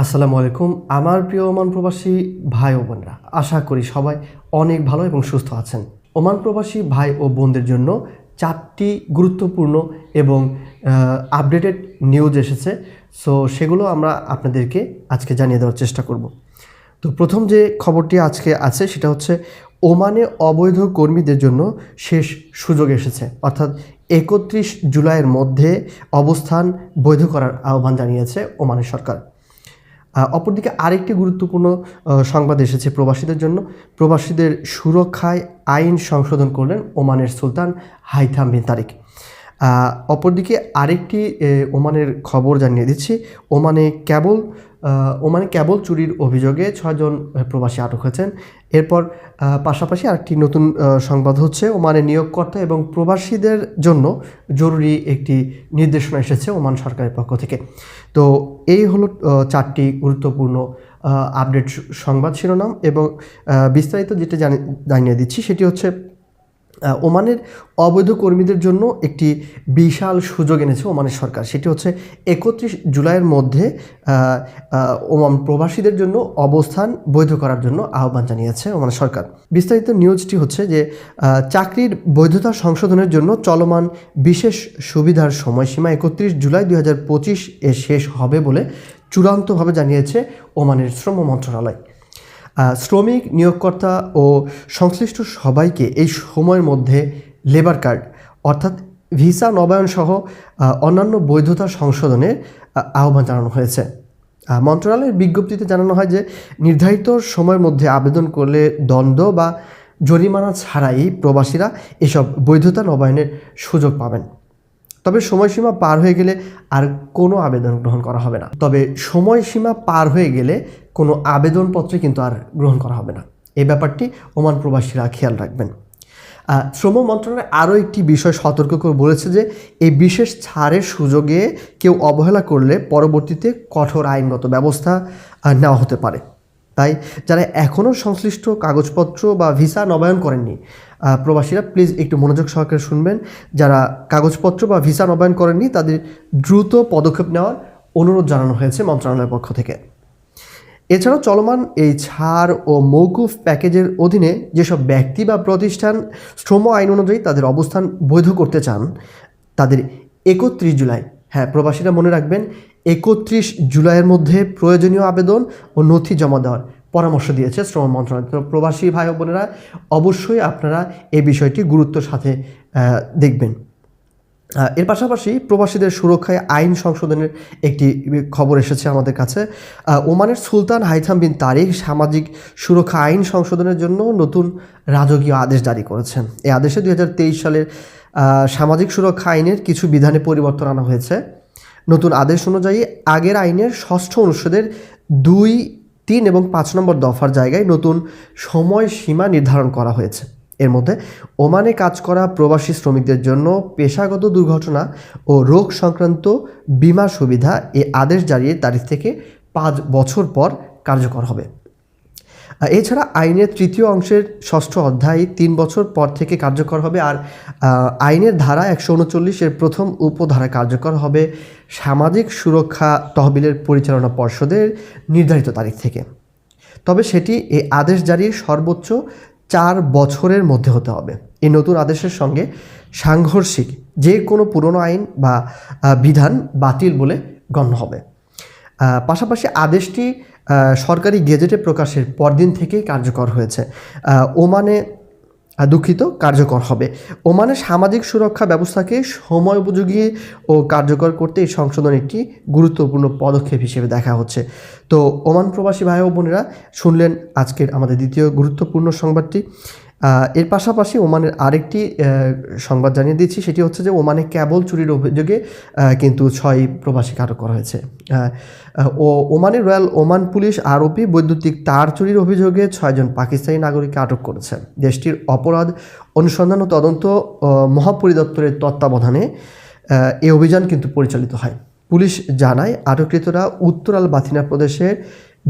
আসসালামু আলাইকুম। আমার প্রিয় ওমান প্রবাসী ভাই ও বোনরা, আশা করি সবাই অনেক ভালো এবং সুস্থ আছেন। ওমান প্রবাসী ভাই ও বোনদের জন্য চারটি গুরুত্বপূর্ণ এবং আপডেটেড নিউজ এসেছে। সো সেগুলো আমরা আপনাদেরকে আজকে জানিয়ে দেওয়ার চেষ্টা করব। তো প্রথম যে খবরটি আজকে আছে, সেটা হচ্ছে ওমানে অবৈধ কর্মীদের জন্য শেষ সুযোগ এসেছে। অর্থাৎ একত্রিশ জুলাইয়ের মধ্যে অবস্থান বৈধ করার আহ্বান জানিয়েছে ওমানের সরকার। অপরদিকে আরেকটি গুরুত্বপূর্ণ সংবাদ এসেছে প্রবাসীদের জন্য। প্রবাসীদের সুরক্ষায় আইন সংশোধন করলেন ওমানের সুলতান হাইথাম বিন তারিক। অপরদিকে আরেকটি ওমানের খবর জানিয়ে দিচ্ছি। ওমানে কেবল ওমানে কেবল চুরির অভিযোগে ছয়জন প্রবাসী আটক হয়েছেন। এরপর পাশাপাশি আরেকটি নতুন সংবাদ হচ্ছে, ওমানে নিয়োগকর্তা এবং প্রবাসীদের জন্য জরুরি একটি নির্দেশনা এসেছে ওমান সরকারের পক্ষ থেকে। তো এই হলো চারটি গুরুত্বপূর্ণ আপডেট সংবাদ শিরোনাম এবং বিস্তারিত যেটা জানি, জানিয়ে দিচ্ছি সেটি হচ্ছে ওমানের অবৈধ কর্মীদের জন্য একটি বিশাল সুযোগ এনেছে ওমানের সরকার। সেটি হচ্ছে একত্রিশ জুলাইয়ের মধ্যে ওমান প্রবাসীদের জন্য অবস্থান বৈধ করার জন্য আহ্বান জানিয়েছে ওমানের সরকার। বিস্তারিত নিউজটি হচ্ছে যে চাকরির বৈধতা সংশোধনের জন্য চলমান বিশেষ সুবিধার সময়সীমা একত্রিশ জুলাই দুই হাজার পঁচিশ এ শেষ হবে বলে চূড়ান্তভাবে জানিয়েছে ওমানের শ্রম মন্ত্রণালয়। শ্রমিক, নিয়োগকর্তা ও সংশ্লিষ্ট সবাইকে এই সময়ের মধ্যে লেবার কার্ড অর্থাৎ ভিসা নবায়ন সহ অন্যান্য বৈধতা সংশোধনের আহ্বান জানানো হয়েছে। মন্ত্রণালয়ের বিজ্ঞপ্তিতে জানানো হয় যে, নির্ধারিত সময়ের মধ্যে আবেদন করলে দণ্ড বা জরিমানা ছাড়াই প্রবাসীরা এসব বৈধতা নবায়নের সুযোগ পাবেন। তবে সময়সীমা পার হয়ে গেলে আর কোনো আবেদন গ্রহণ করা হবে না। তবে সময়সীমা পার হয়ে গেলে কোনো আবেদনপত্রে কিন্তু আর গ্রহণ করা হবে না। এই ব্যাপারটি ওমান প্রবাসীরা খেয়াল রাখবেন। শ্রম মন্ত্রণালয় আরও একটি বিষয় সতর্ক করে বলেছে যে, এই বিশেষ ছাড়ের সুযোগে কেউ অবহেলা করলে পরবর্তীতে কঠোর আইনগত ব্যবস্থা নেওয়া হতে পারে। তাই যারা এখনও সংশ্লিষ্ট কাগজপত্র বা ভিসা নবায়ন করেননি প্রবাসীরা প্লিজ একটু মনোযোগ সহকারে শুনবেন। যারা কাগজপত্র বা ভিসা নবায়ন করেননি, তাদের দ্রুত পদক্ষেপ নেওয়ার অনুরোধ জানানো হয়েছে মন্ত্রণালয়ের পক্ষ থেকে। এছাড়াও চলমান এই ছাড় ও মৌকুফ প্যাকেজের অধীনে যেসব ব্যক্তি বা প্রতিষ্ঠান শ্রম আইন অনুযায়ী তাদের অবস্থান বৈধ করতে চান, তাদের একত্রিশ জুলাই হ্যাঁ প্রবাসীরা মনে রাখবেন, একত্রিশ জুলাইয়ের মধ্যে প্রয়োজনীয় আবেদন ও নথি জমা দেওয়ার পরামর্শ দিয়েছে শ্রম মন্ত্রণালয়। তো প্রবাসী ভাই বোনেরা অবশ্যই আপনারা এই বিষয়টি গুরুত্বের সাথে দেখবেন। এর পাশাপাশি প্রবাসীদের সুরক্ষায় আইন সংশোধনের একটি খবর এসেছে আমাদের কাছে। ওমানের সুলতান হাইথাম বিন তারিক সামাজিক সুরক্ষা আইন সংশোধনের জন্য নতুন রাজকীয় আদেশ জারি করেছেন। এই আদেশে দু হাজার তেইশ সালের সামাজিক সুরক্ষা আইনের কিছু বিধানে পরিবর্তন আনা হয়েছে। নতুন আদেশ অনুযায়ী আগের আইনের ষষ্ঠ অনুচ্ছেদের দুই, তিন এবং পাঁচ নম্বর দফার জায়গায় নতুন সময়সীমা নির্ধারণ করা হয়েছে। এর মধ্যে ওমানে কাজ করা প্রবাসী শ্রমিকদের জন্য পেশাগত দুর্ঘটনা ও রোগ সংক্রান্ত বীমা সুবিধা এ আদেশ জারির তারিখ থেকে পাঁচ বছর পর কার্যকর হবে। এছাড়া আইনের তৃতীয় অংশের ষষ্ঠ অধ্যায় তিন বছর পর থেকে কার্যকর হবে আর আইনের ধারা একশো উনচল্লিশের প্রথম উপধারা কার্যকর হবে সামাজিক সুরক্ষা তহবিলের পরিচালনা পর্ষদের নির্ধারিত তারিখ থেকে। তবে সেটি এই আদেশ জারির সর্বোচ্চ চার বছরের মধ্যে হতে হবে। এই নতুন আদেশের সঙ্গে সাংঘর্ষিক যে কোনো পুরনো আইন বা বিধান বাতিল বলে গণ্য হবে। পাশাপাশি আদেশটি সরকারি গেজেটে প্রকাশের পরদিন থেকেই কার্যকর হয়েছে। ওমানে দুঃখিত, কার্যকর হবে। ওমানের সামাজিক সুরক্ষা ব্যবস্থাকে সময় উপযোগী ও কার্যকর করতে এই সংশোধন একটি গুরুত্বপূর্ণ পদক্ষেপ হিসেবে দেখা হচ্ছে। তো, ওমান প্রবাসী ভাই ও বোনেরা শুনলেন আজকের আমাদের দ্বিতীয় গুরুত্বপূর্ণ সংবাদটি। এর পাশাপাশি ওমানের আরেকটি সংবাদ জানিয়ে দিচ্ছি, সেটি হচ্ছে যে ওমানে কেবল চুরির অভিযোগে কিন্তু ছয় প্রবাসীকে আটক করা হয়েছে। ও ওমানের রয়্যাল ওমান পুলিশ আরোপি বৈদ্যুতিক তার চুরির অভিযোগে ছয়জন পাকিস্তানি নাগরিককে আটক করেছে। দেশটির অপরাধ অনুসন্ধান ও তদন্ত মহাপরিদপ্তরের তত্ত্বাবধানে এই অভিযান কিন্তু পরিচালিত হয়। পুলিশ জানায়, আটককৃতরা উত্তরাল বাথিনা প্রদেশের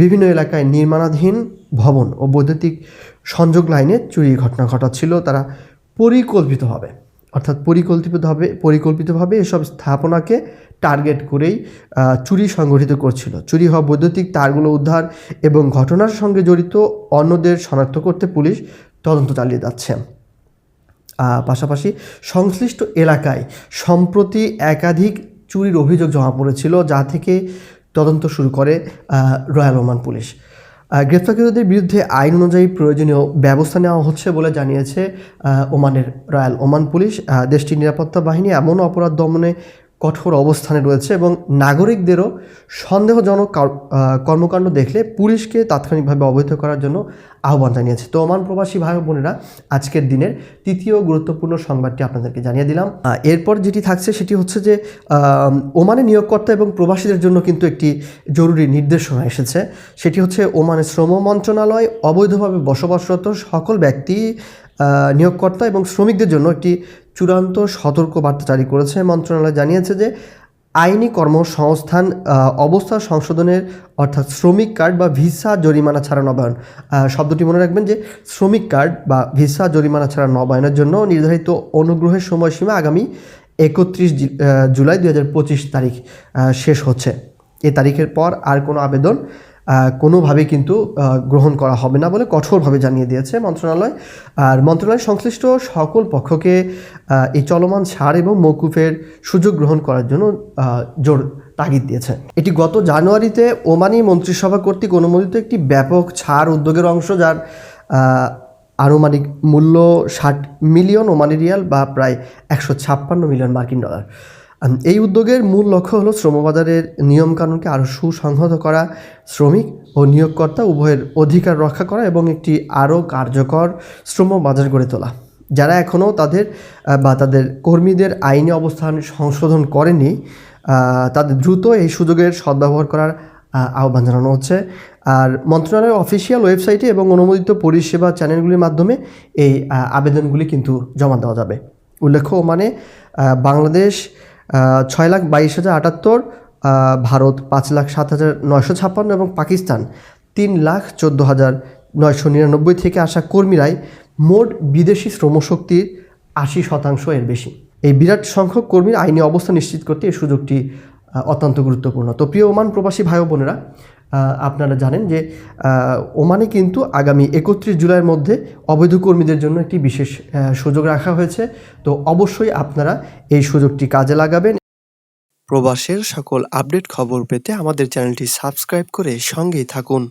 বিভিন্ন এলাকায় নির্মাণাধীন ভবন ও বৈদ্যুতিক সংযোগ লাইনে চুরির ঘটনা ঘটাচ্ছিল, তারা পরিকল্পিতভাবে অর্থাৎ পরিকল্পিতভাবে পরিকল্পিতভাবে এসব স্থাপনাকে টার্গেট করেই চুরি সংগঠিত করছিল। চুরি হওয়া বৈদ্যুতিক তারগুলো উদ্ধার এবং ঘটনার সঙ্গে জড়িত অন্যদের শনাক্ত করতে পুলিশ তদন্ত চালিয়ে যাচ্ছে। পাশাপাশি সংশ্লিষ্ট এলাকায় সম্প্রতি একাধিক চুরির অভিযোগ জমা পড়েছিল, যা থেকে তদন্ত শুরু করে রয়্যাল ওমান পুলিশ। গ্রেপ্তারকৃতদের বিরুদ্ধে আইন অনুযায়ী প্রয়োজনীয় ব্যবস্থা নেওয়া হচ্ছে বলে জানিয়েছে ওমানের রয়্যাল ওমান পুলিশ। দেশটির নিরাপত্তা বাহিনী এমন অপরাধ দমনে কঠোর অবস্থানে রয়েছে এবং নাগরিকদেরও সন্দেহজনক কর্মকাণ্ড দেখলে পুলিশকে তাৎক্ষণিকভাবে অবহিত করার জন্য আহ্বান জানিয়েছে। তো ওমান প্রবাসী ভাই বোনেরা, আজকের দিনের তৃতীয় গুরুত্বপূর্ণ সংবাদটি আপনাদেরকে জানিয়ে দিলাম। এরপর যেটি থাকছে সেটি হচ্ছে যে ওমানে নিয়োগকর্তা এবং প্রবাসীদের জন্য কিন্তু একটি জরুরি নির্দেশনা এসেছে। সেটি হচ্ছে ওমানের শ্রম মন্ত্রণালয় অবৈধভাবে বসবাসরত সকল ব্যক্তি নিয়োগকর্তা এবং শ্রমিকদের জন্য একটি চূড়ান্ত সতর্ক বার্তা জারি করেছে। মন্ত্রণালয় জানিয়েছে যে, আইনি কর্মসংস্থান অবস্থা সংশোধনের অর্থাৎ শ্রমিক কার্ড বা ভিসা জরিমানা ছাড়া নবায়ন শব্দটি মনে রাখবেন যে, শ্রমিক কার্ড বা ভিসা জরিমানা ছাড়া নবায়নের জন্য নির্ধারিত অনুগ্রহের সময়সীমা আগামী একত্রিশ জুলাই দু হাজার পঁচিশ তারিখ শেষ হচ্ছে। এ তারিখের পর আর কোনো আবেদন আহ, কোনোভাবেই কিন্তু গ্রহণ করা হবে না বলে কঠোরভাবে জানিয়ে দিয়েছে মন্ত্রণালয়। আর মন্ত্রণালয় সংশ্লিষ্ট সকল পক্ষকে এই চলমান ছাড় এবং মৌকুফের সুযোগ গ্রহণ করার জন্য জোর তাগিদ দিয়েছে। এটি গত জানুয়ারিতে ওমানি মন্ত্রিসভা কর্তৃক অনুমোদিত একটি ব্যাপক ছাড় উদ্যোগের অংশ যার আনুমানিক মূল্য ষাট মিলিয়ন ওমানি রিয়াল বা প্রায় একশো ছাপ্পান্ন মিলিয়ন মার্কিন ডলার। এই উদ্যোগের মূল লক্ষ্য হলো শ্রমবাজারের নিয়মকানুনকে আরও সুসংহত করা, শ্রমিক ও নিয়োগকর্তা উভয়ের অধিকার রক্ষা করা এবং একটি আরও কার্যকর শ্রম বাজার গড়ে তোলা। যারা এখনও তাদের বা তাদের কর্মীদের আইনি অবস্থান সংশোধন করেনি তাদের দ্রুত এই সুযোগের সদ্ব্যবহার করার আহ্বান জানানো হচ্ছে। আর মন্ত্রণালয়ের অফিসিয়াল ওয়েবসাইটে এবং অনুমোদিত পরিষেবা চ্যানেলগুলির মাধ্যমে এই আবেদনগুলি কিন্তু জমা দেওয়া যাবে। উল্লেখ্য মানে বাংলাদেশ ছয় লাখ বাইশ হাজার আটাত্তর ভারত পাঁচ লাখ সাত হাজার নয়শো ছাপ্পান্ন এবং পাকিস্তান তিন লাখ চোদ্দ হাজার নয়শো নিরানব্বই থেকে আসা কর্মীরাই মোট বিদেশি শ্রমশক্তির আশি শতাংশ এর বেশি। এই বিরাট সংখ্যক কর্মীর আইনি অবস্থা নিশ্চিত করতে এই সুযোগটি অত্যন্ত গুরুত্বপূর্ণ। তো প্রিয় ওমান প্রবাসী ভাই বোনেরা আপনারা জানেন যে ওমানে কিন্তু আগামী একত্রিশ জুলাইয়ের মধ্যে অবৈধ কর্মীদের জন্য একটি বিশেষ সুযোগ রাখা হয়েছে। তো অবশ্যই আপনারা এই সুযোগটি কাজে লাগাবেন। প্রবাসের সকল আপডেট খবর পেতে আমাদের চ্যানেলটি সাবস্ক্রাইব করে সঙ্গেই থাকুন।